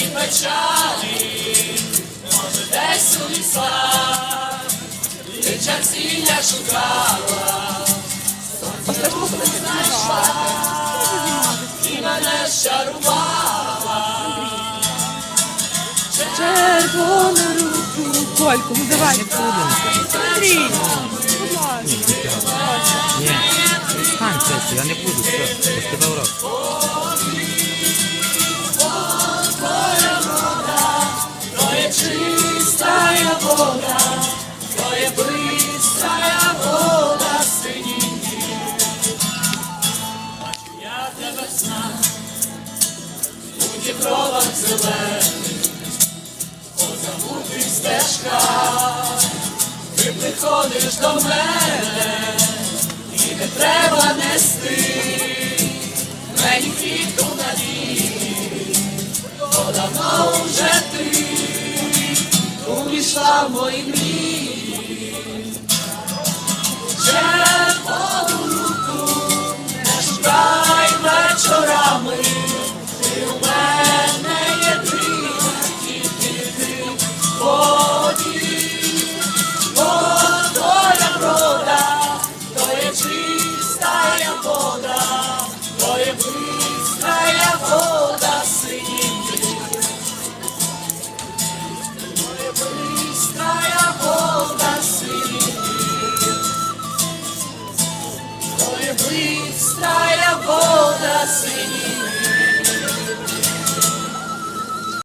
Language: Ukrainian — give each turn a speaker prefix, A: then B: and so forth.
A: печалі, може десь у лісах, дича ціля шукала, і мене щарувала.
B: Червону руку. Кольку, ну давай. Андрій, будь ласка.
C: Ні, стань я не буду, все, я сказав раз.
A: Знаю, у дібровах зелених, по забутих стежках, ти приходиш до мене, і не треба нести мені квітку надії, бо давно вже ти увійшла в мої мрії. Іскрі, стайна вода синіми.